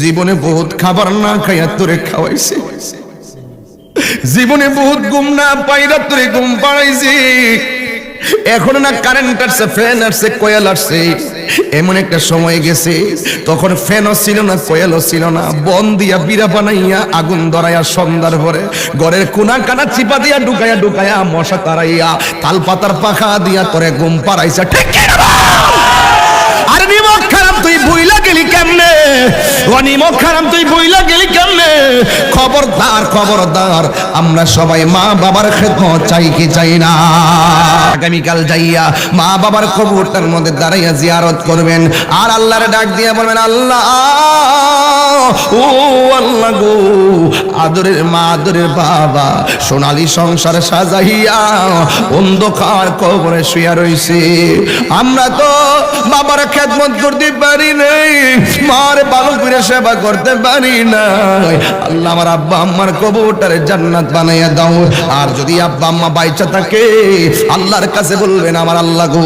জীবনে বহুত খাবার না খাইয়া তোরে খাওয়াইছে। জীবনে বহুত ঘুম না পাইরা তোরে ঘুম পাড়াইছি। এখন না কারেন্ট আসছে ফ্যান আসছে কোয়েল আসছে। এমন একটা সময় গেছে, তখন ফ্যানও ছিল না কোয়েলও ছিল না। বন দিয়া বিরা বানাইয়া আগুন ধরাইয়া সন্ধ্যার পরে ঘরের কোনা কানা চিপা দিয়া ঢুকাইয়া ঢুকাইয়া মশা তারাইয়া তাল পাতার পাখা দিয়া তোরে ঘুম পাড়াইছে। ঠিক? আরে নিমক খারাপ, তুই ভুইলা গেলি কেমনে? ও নিমক তুই বইলা গেলি কেমনে? খবরদার খবরদার, আমরা সবাই মা বাবার খেদমত চাই কি চাই না। আগামীকাল যাইয়া মা বাবার কবরটার মধ্যে দাঁড়াইয়া জিয়ারত করবেন। আর আল্লাহর ডাক দিয়ে বলবেন, আল্লাহ! ও আল্লাহ গো, আদরের মা, আদরের বাবা সংসার সাজাইয়া অন্ধকার কবরে শুয়া রইছে। আমরা তো বাবার খেদমত করতে পারি নাই, মার করে সেবা করতে পারি আল্লাহ আমার আব্বা জান্নাত বানাইয়া দাও। আর যদি আব্বা আম্মা বাইচা থাকে, আল্লাহর কাছে বলবেন, আমার আল্লাহ গো,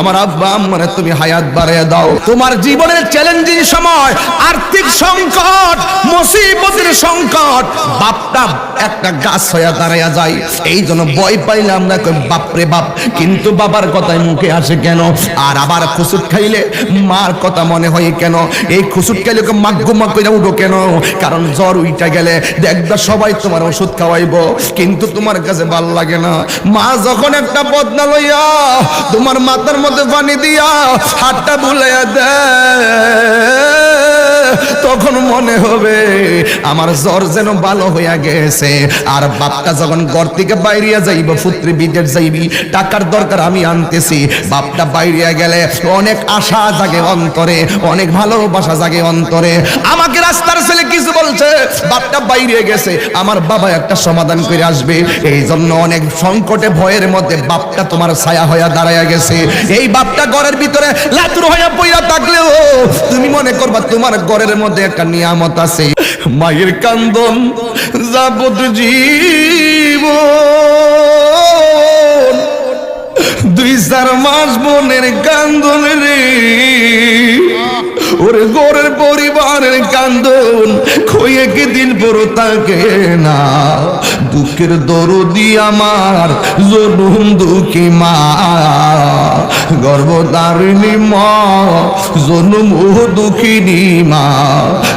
আমার আব্বা আম্মারে তুমি হায়াত বাড়াইয়া দাও। তোমার জীবনের চ্যালেঞ্জিং সময়, আর্থিক সংকট মুসিবতের সংকট। বাপটা একটা গাছ হইয়া দাঁড়াইয়া যায়। এই জন্য ভয় পাইলে আমরা বাপরে বাপ, কিন্তু বাবার কথাই মুখে আসে কেন? আর আবার খুসুট খাইলে মার কথা মনে হয় কেন? এই খুসুট খাইলে মাগ্গু মাগ কইরা উঠো কেন? কারণ জ্বর উইটা গেলে দেখবা সবাই তোমার ওষুধ খাওয়াইবো। কিন্তু তোমার কাছে ভালো লাগে না। মা যখন একটা বদনা লইয়া তোমার মাথার মধ্যে পানি দিয়া হাতটা বুলাইয়া দেয়। তখন মনে হবে, আমার জ্বর যেন ভালো হইয়া গেছে। আর বাপটা যখন ঘর থেকে বাইরিয়া যাইব, পুত্রী বিদেশ যাইবি, টাকার দরকার আমি আনতেছি। বাপটা বাইরিয়া গেলে অনেক আশা জাগে অন্তরে, অনেক ভালোবাসা জাগে অন্তরে। আমাকে রাস্তার ছেলে কিছু বলছে, বাপটা বাইরে গেছে, আমার বাবা একটা সমাধান করে আসবে। এই জন্য অনেক সংকটে, ভয়ের মধ্যে বাপটা তোমার ছায়া হইয়া দাঁড়াইয়া গেছে। এই বাপটা ঘরের ভিতরে লাতুর হইয়া পইরা থাকলেও, তুমি মনে করবা তোমার ঘরের মধ্যে একটা নিয়ামত আছে। মায়ের কান্দন যাবত জীব দুই চার মাস বোনের কান্দন রে। ওরে গোরের পরিবারের কান্দন খুঁয়ে কি দিন পর তাকে না। দুঃখের দরদি আমার জনুম দুঃখী মা। গর্ভধারিণী মা জনুম দুঃখিনী মা।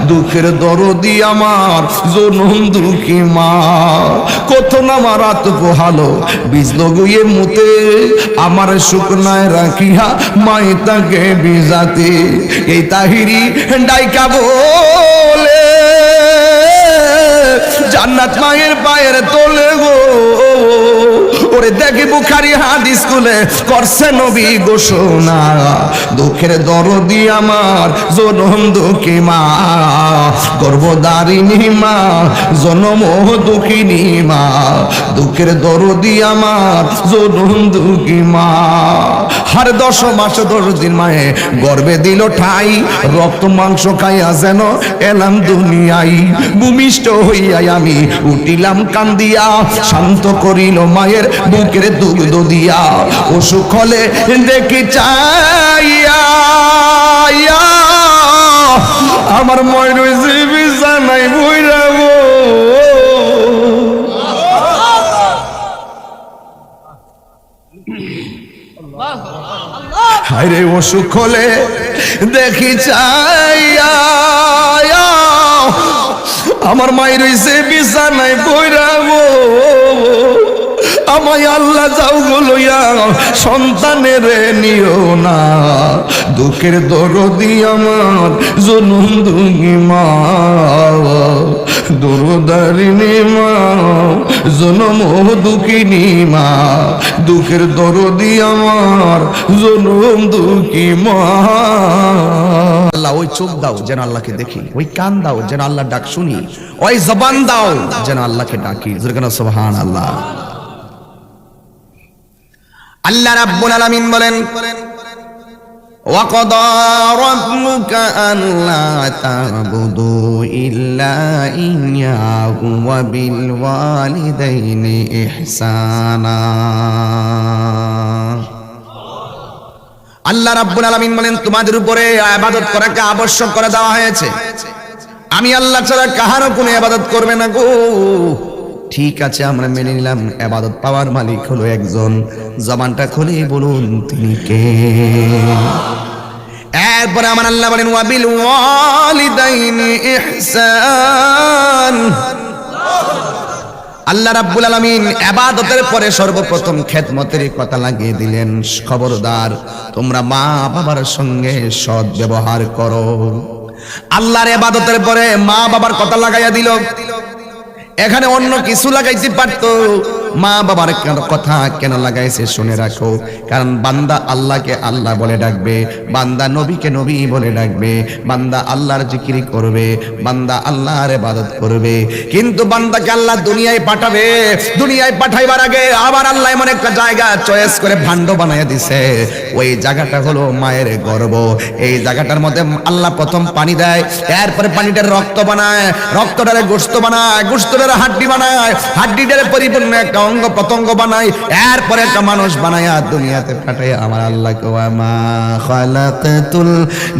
দুঃখের দরদি আমার জনুম দুঃখী মা। কত নামা রাত পোহালো বীজ লগুয়ে মুতে। আমার শুকনায় রাখিয়া মাই তাকে বিজাতে এই তাহিরি ডাইকা বলে। জান্নাত মায়ের পায়ের তোলে গো। ওরে দেখি বুখারি হাদিস স্কুলে করছে নবী ঘোষণা। দুঃখের দরদি আমার জনম দুঃখী মা। গর্ভদারিণী মা জনম দুঃখিনী মা। দুঃখের দরদি আমার জনম দুঃখী মা। হার দশ মাস দশ দিন মায়ে গর্বে দিল ঠাই। রক্ত মাংস খাইয়া যেন এলাম দুনিয়াই ভূমিষ্ঠ হইয়াই আমি উঠিলাম কান্দিয়া, শান্ত করিল মায়ের বুকের দুগ্ধ দিয়া। অসুখ হলে দেখি চাইয়া আমার ময় রয়েছে বিছানাই বইরাবো হায়রে অসুখ হলে দেখি চাইয়া আমার মায়ের রয়েছে বিছানায় বইরাবো আমায় আল্লাহ যাও লইয়া, সন্তানের নিও না। দুঃখের দরদি আমার জনুম দুঙ্গি মা। দরদারিণী মা জনম দুঃখিনী মা। দুঃখের দরদি আমার জনম দুঃখী মা। আল্লাহ, ওই চোখ দাও যেন আল্লাহকে দেখি, ওই কান দাও যেন আল্লাহ ডাক শুনি, ওই জবান দাও যেন আল্লাহকে ডাকি। যেখানে সোহান আল্লাহ আল্লাহ রাব্বুল আলামিন বলেন وقضى ربك ألا تعبدوا إلا إياه وبالوالدين إحسانا আল্লাহ রাব্বুল আলামিন বলেন তোমাদের উপরে ইবাদত করাকে আবশ্যক করে দেওয়া হয়েছে আমি আল্লাহ ছাড়া কাহারও কোনো আবাদত করবে না গো ঠিক আছে, আমরা মেনে নিলাম। আবাদত পাওয়ার মালিক হলো একজন। জবানটা খুলে বলুন, তিনি কে? এরপরে আমার আল্লাহ বলেন, ওয়াবিল ওয়ালিদাইনি ইহসান। আল্লাহ রাব্বুল আলামিন ইবাদতের পরে সর্বপ্রথম খেদমতের কথা লাগিয়ে দিলেন। খবরদার, তোমরা মা বাবার সঙ্গে সৎ ব্যবহার করো। আল্লাহর ইবাদতের পরে মা বাবার কথা লাগাইয়া দিল। এখানে অন্য কিছু লাগাইতে পারতো। মা বাবার কথা কেন লাগাইছে শুনে রাখো। কারণ বান্দা আল্লাহকে আল্লাহ বলে ডাকবে, বান্দা নবীকে নবী বলে ডাকবে, বান্দা আল্লাহর জিকিরি করবে, বান্দা আল্লাহর ইবাদত করবে। কিন্তু বান্দাকে আল্লাহ দুনিয়ায় পাঠাবে, দুনিয়ায় পাঠাইবার আগে আবার আল্লাহ এমন একটা জায়গা চয়েস করে ভাণ্ড বানায় দিছে। ওই জায়গাটা হলো মায়ের গর্ব। এই জায়গাটার মধ্যে আল্লাহ প্রথম পানি দেয়, এরপরে পানিটার রক্ত বানায়, রক্তটারে গোস্ত বানায় গোস্তটারে হাড্ডি বানায়, হাড্ডিটারে পরিপূর্ণ একটা অঙ্গ পতঙ্গ বানায় এরপরে একটা মানুষ বানায় দুনিয়াতে পাঠায় আমার আল্লাহ মা খালাকাতুল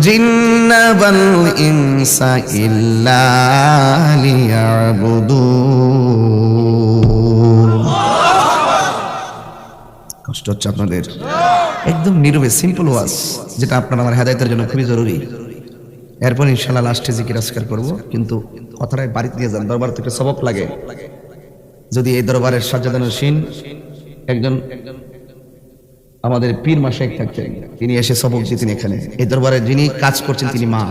জিন্না ওয়াল ইনসা ইল্লা লিয়াবুদুন. কষ্ট হচ্ছে আপনাদের। একদম নীরবে সিম্পল ওয়াজ যেটা আপনার আমার হেদায়তের জন্য খুবই জরুরি। এরপর ইনশাল্লাহ লাস্টে জিকির আজকার করব, কিন্তু কথাটাই বাড়িতে নিয়ে যান দরবার থেকে সবক লাগে। যদি এই দরবারের সাজ্জাদান সিন একজন আমাদের পীর মাসেক থাকতেন, তিনি এসে সবক দিতেন এখানে। এই দরবারে যিনি কাজ করছেন, তিনি মা।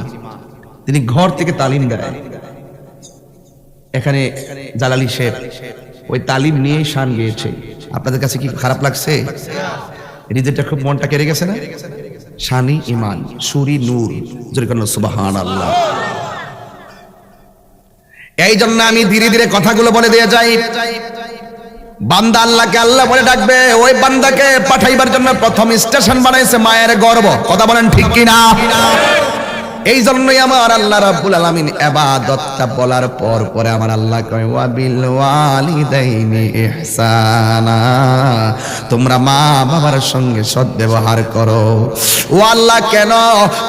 তিনি ঘর থেকে তালিম দেয়। এখানে জালালি শেখ, ওই তালিম নিয়ে শান গিয়েছে। আপনাদের কাছে কি খারাপ লাগছে? হৃদয়টা খুব মনটা কেড়ে গেছে না? শানি ইমান সুরি নূর। জোরে সুবাহান আল্লাহ এই জন্য আমি ধীরে ধীরে কথাগুলো বলে দিয়ে যাই। বান্দা আল্লাহকে আল্লাহ বলে ডাকবে, ওই বান্দাকে পাঠাইবার জন্য প্রথম স্টেশন বানাইছে মায়ের গর্ব। কথা বলেন ঠিক কিনা? এই জন্যই আমার আল্লাহ রাব্বুল আলামিন ইবাদতটা বলার পর পরে আমার আল্লাহ কয় ওয়া বিল ওয়ালিদাইনি ইহসানা। তোমরা মা বাবার সঙ্গে সৎ ব্যবহার করো। ও আল্লাহ, কেন?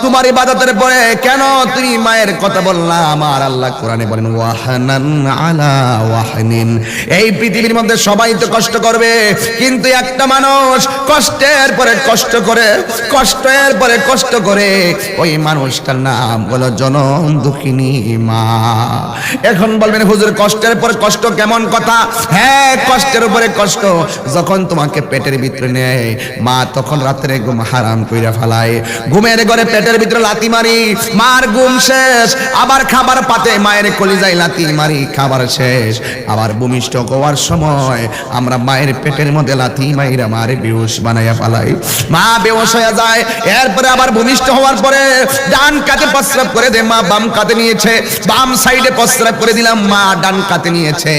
তোমার ইবাদতের পরে কেন তুমি মায়ের কথা বললা? আমার আল্লাহ কোরআনে বলেন, ওয়াহানান আলা ওয়াহনিন। এই পৃথিবীর মধ্যে সবাই তো কষ্ট করবে, কিন্তু একটা মানুষ কষ্টের পরে কষ্ট করে, কষ্টের পরে কষ্ট করে, ওই মানুষটার নাম হলো জনম দুঃখিনী মা। এখন বলবেন, হুজুর, কষ্টের পর কষ্ট কেমন কথা? হ্যাঁ কষ্টের উপরে কষ্ট। যখন তোমাকে পেটের ভিতরে নেয়, মা তখন রাত্রে ঘুম হারাম কইরা ঘুমের ঘরে পেটের ভিতরে লাতি মারি, মার ঘুম শেষ। আবার খাবার পাতে মায়ের কলিজায় লাতি মারি, খাবার শেষ। আবার ভূমিষ্ঠ হওয়ার সময় আমরা মায়ের পেটের মধ্যে লাথি মাইরা মারে বেহুশ বানাইয়া ফেলাই। মা বেহুশ হয়ে যায়, এরপরে আবার ভূমিষ্ঠ হওয়ার পরে ডান কাতে প্রস্রাব করে দে, মা বাম কাতে নিয়েছে। বাম সাইডে প্রস্রাব করে দিলাম, মা ডান কাতে নিয়েছে।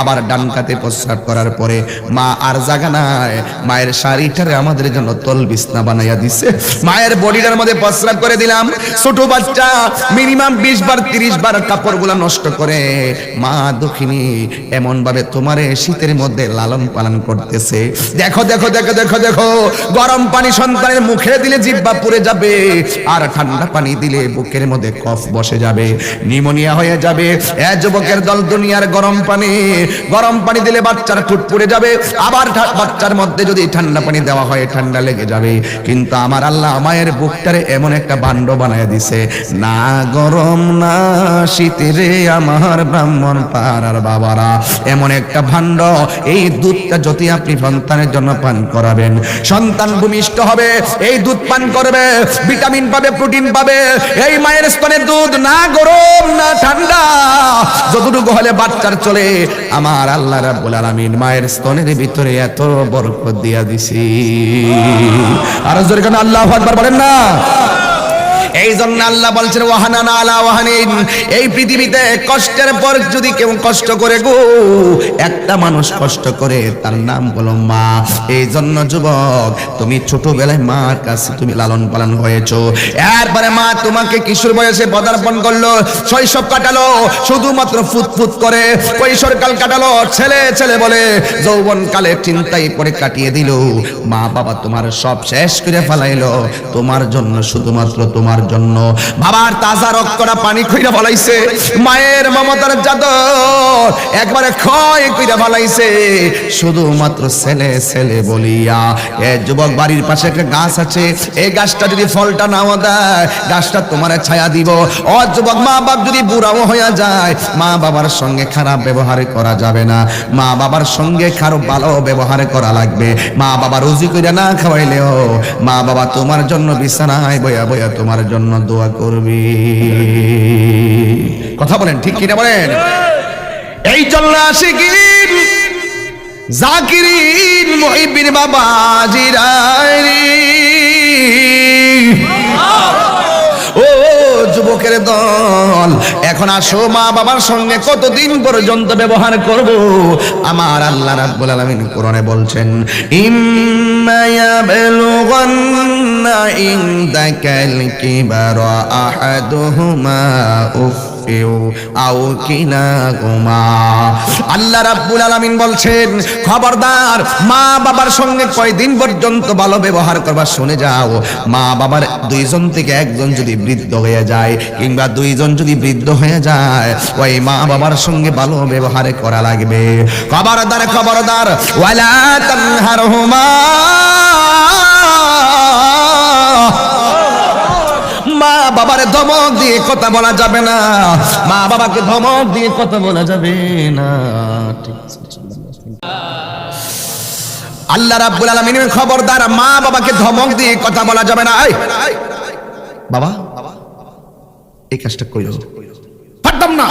আবার ডান কাতে প্রস্রাব করার পরে মা আর জাগা নাই। মায়ের শাড়িটারে আমাদের জন্য তল বিছনা বানাইয়া দিছে। মায়ের বডিটার মধ্যে প্রস্রাব করে দিলাম। ছোট বাচ্চা মিনিমাম বিশ বার, তিরিশ বার কাপড়গুলা নষ্ট করে। মা দক্ষিণী এমন ভাবে তোমারে শীতের মধ্যে লালন পালন করতেছে। দেখো দেখো দেখো দেখো দেখো, গরম পানি সন্তানের মুখে দিলে জিব্বা পুড়ে যাবে। আর ঠান্ডা পানি দিলে বুকের মধ্যে কফ বসে যাবে নিউমোনিয়া হয়ে যাবে। এ যুবকের দল দুনিয়ার গরম পানি গরম পানি দিলে বাচ্চার ঠুট পুড়ে যাবে। আবার বাচ্চার মধ্যে যদি ঠান্ডা পানি দেওয়া হয়, ঠান্ডা লেগে যাবে। কিন্তু আমার আল্লাহ মায়ের বুকটারে এমন একটা বান্ড বানায় দিছে, না গরম, না শীতেরে আমার ব্রাহ্মণ পাড়ার বাবারা। এমন একটা ভাণ্ড এই দুধটা যদি আপনি সন্তানের জন্য পান করাবেন, সন্তান ভূমিষ্ঠ হবে, এই দুধ পান করবে, ভিটামিন পাবে, প্রোটিন পাবে এই মায়ের স্তনে দুধ না গরম, না ঠান্ডা। যতটুকু হলে বাচ্চার চলে, আমার আল্লাহ রাব্বুল আলামিন মায়ের স্তনের ভিতরে এত বরকত দিয়া দিছি। আর জোরে কেন আল্লাহ আকবার বলেন না? এই জন্য আল্লাহ বলছেন ওয়াহানান আলা ওয়াহানিন। এই পৃথিবীতে কষ্টের পর যদি কেউ কষ্ট করে গো, একটা মানুষ কষ্ট করে, তার নাম হলো মা। এই জন্য যুবক, তুমি ছোটবেলায় মার কাছে তুমি লালন পালন হয়েছো। এরপরে মা তোমাকে কিশোর বয়সে পদার্পণ করল, শৈশব কাটালো, শুধুমাত্র ফুটফুট করে কৈশোরকাল কাটালো, ছেলে ছেলে বলে যৌবন কালে চিন্তাই করে কাটিয়ে দিল। মা বাবা তোমার সব শেষ করে ফেলাইলো। তোমার জন্য শুধুমাত্র তোমার তোমার জন্য। বাবার তাজা রক্তটা পানি খইরা ফলাইছে। মায়ের মমতার চাদর একবারে ক্ষয় কইরা ফলাইছে। শুধুমাত্র ছেলে ছেলে বলিয়া এ যুবক বাড়ির পাশে একটা গাছ আছে। এই গাছটা যদি ফলটা নাও দেয়, গাছটা তোমার ছায়া দিব। ও যুবক, মা বাপ যদি বুড়াও হয়ে যায়, মা বাবার সঙ্গে খারাপ ব্যবহার করা যাবে না। মা বাবার সঙ্গে খারাপ ভালো ব্যবহার করা লাগবে। মা বাবা রুজি কইরা না খাওয়াইলেও মা বাবা তোমার জন্য বিছানায় বয়া বয়া তোমার জন্য দোয়া করবি। কথা বলেন, ঠিক কিনা বলেন? এই জন্য আসি কি জাকিরিন, মহিবিন বাবা ও যুবকের দল। এখন আসো মা বাবার সঙ্গে, কতদিন পর্যন্ত ব্যবহার করব? আমার আল্লাহ রাব্বুল আলামিন কোরআনে বলছেন, ইম্মা ইয়াবলুগান্না ইনদাকাল কিবারা আহাদুহুমা উফ আও কিলাহুমা আল্লাহ রাব্বুল আলামিন বলছেন, খবরদার, মা বাবার সঙ্গে কয়দিন পর্যন্ত ভালো ব্যবহার করবা শুনে যাও। মা বাবার দুইজন থেকে একজন যদি বৃদ্ধ হয়ে যায় কিংবা দুইজন যদি বৃদ্ধ হয়ে যায়, ওই মা বাবার সঙ্গে ভালো ব্যবহার করা লাগবে। খবরদার খবরদার, ওয়ালা তানহারহুমা। বাবার ধমক দিয়ে কথা বলা যাবে না। মা বাবাকে ধমক দিয়ে কথা বলা যাবে না। আল্লাহ রাব্বুল খবরদার মা বাবাকে ধমক দিয়ে কথা বলা যাবে না। বাবা, এই কাজটা কইলো পারতাম না।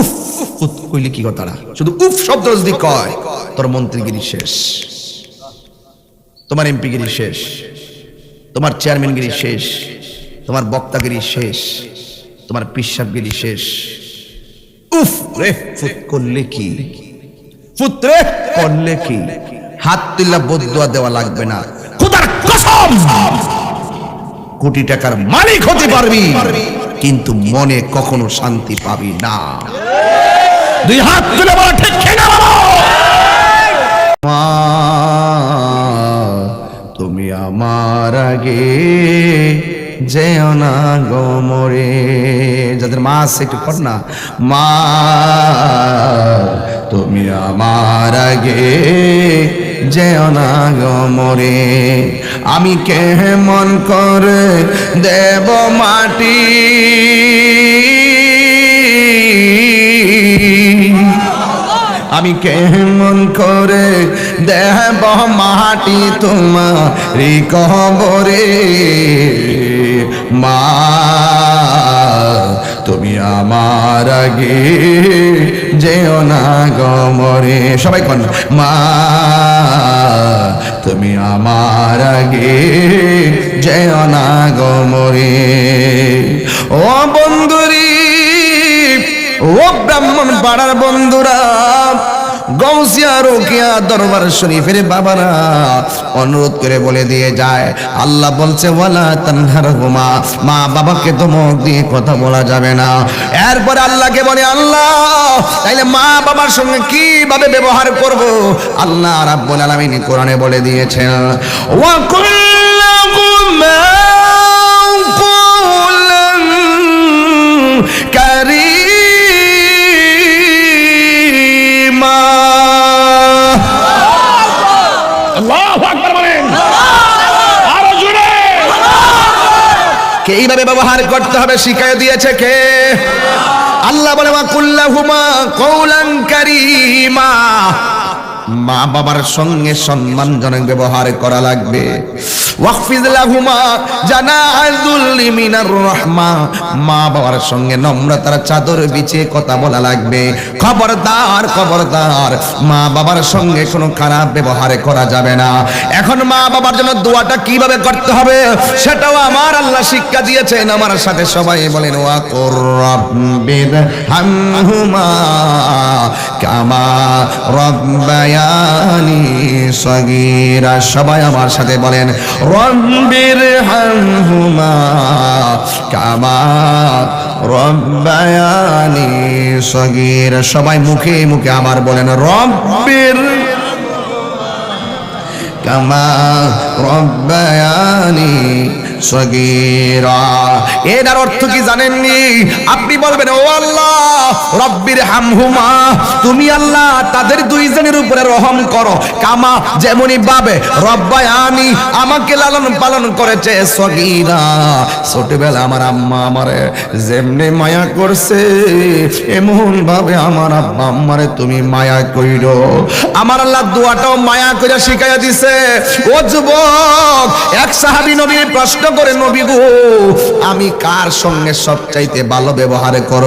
উফ কইলে কি কথাটা শুধু উফ শব্দ যদি কয়, তোর মন্ত্রীগিরি শেষ। তোমার এমপিগিরি শেষ। তোমার চেয়ারম্যানগিরি শেষ। তোমার বক্তাগিরি শেষ তোমার পিসাবগিরি শেষ। উফ রে ফুত করলে কি? ফুত করলে কি? হাত তুল্লা বদুয়া দেওয়া লাগবে না। খোদার কসম! কোটি টাকার মালিক হতে পারবি কিন্তু মনে কখনো শান্তি পাবি না। দুই হাত তুলে বলা ঠিক বলো? মা, যেও না গো যাদের মা আছে একটু কর না। মা, তুমি আমার আগে যেও না গো মরে। আমি কেমন করে দেব মাটি? আমি কেমন করে দেব মাটি তোমারি কবরে? মা, তুমি আমার আগে যেও না গমরে সবাই কন, মা, তুমি আমার আগে যেও না গমরে ও বন্ধুরি, ও ব্রাহ্মণ পাড়ার বন্ধুরা গৌসিয়া রোকিয়া দরবার শরীফের বাবারা অনুরোধ করে বলে দিয়ে যায়, আল্লাহ বলছে, ওয়ালা তানহার হুমা মা বাবাকে ধমক দিয়ে কথা বলা যাবে না। এরপর আল্লাহকে বলে, আল্লাহ, তাইলে মা বাবার সঙ্গে কীভাবে ব্যবহার করব? আল্লাহ রাব্বুল আলামিন কোরআনে বলে দিয়েছেন, ওয়া কুল্লাহুমা কে এইভাবে ব্যবহার করতে হবে শিখাই দিয়েছে কে? আল্লাহ বলে মা কুল্লাহুমা কৌলান কারিমা। মা বাবার সঙ্গে সম্মানজনক ব্যবহার করা লাগবে। ওয়াকফিজ লাহুমা জানাজুল মিনার রহমা। মা বাবার সঙ্গে নম্রতার চাদর বিছিয়ে কথা বলা লাগবে। খবরদার খবরদার, মা বাবার সঙ্গে কোনো খারাপ ব্যবহার করা যাবে না। এখন মা বাবার জন্য দোয়াটা কীভাবে করতে হবে সেটাও আমার আল্লাহ শিক্ষা দিয়েছেন। আমার সাথে সবাই বলেন, ওয়া কুর রাব্বির হামহুমা। কামা রব্বায়ানি সগীরা। সবাই আমার সাথে বলেন, রব্বির হামহুমা কামা রব্বায়ানি সগীরা। সবাই মুখে মুখে আমার বলেন, রব্বির কামা রব্বায়ানি সগীরা। এর অর্থ কি জানেননি? আপনি বলবেন, ও আল্লাহ রব্বির হামহুমা তুমি আল্লাহ তাদের দুইজনের উপরে রহম করো। কামা যেমনই ভাবে, রব্বায়ানি আমাকে লালন পালন করেছে সগীরা। ছোটবেলা আমার আম্মা আমারে যেমনি মায়া করছে, এমন ভাবে আমার আব্বা আম্মারে তুমি মায়া কইরো। আমার আল্লাহ দোয়াটাও মায়া করে শিখাইয়া দিছে, ও যুবক, এক সাহাবী নবী প্রশ্ন করে, নবী গো, আমি কার সঙ্গে সবচাইতে ভালো ব্যবহার করব?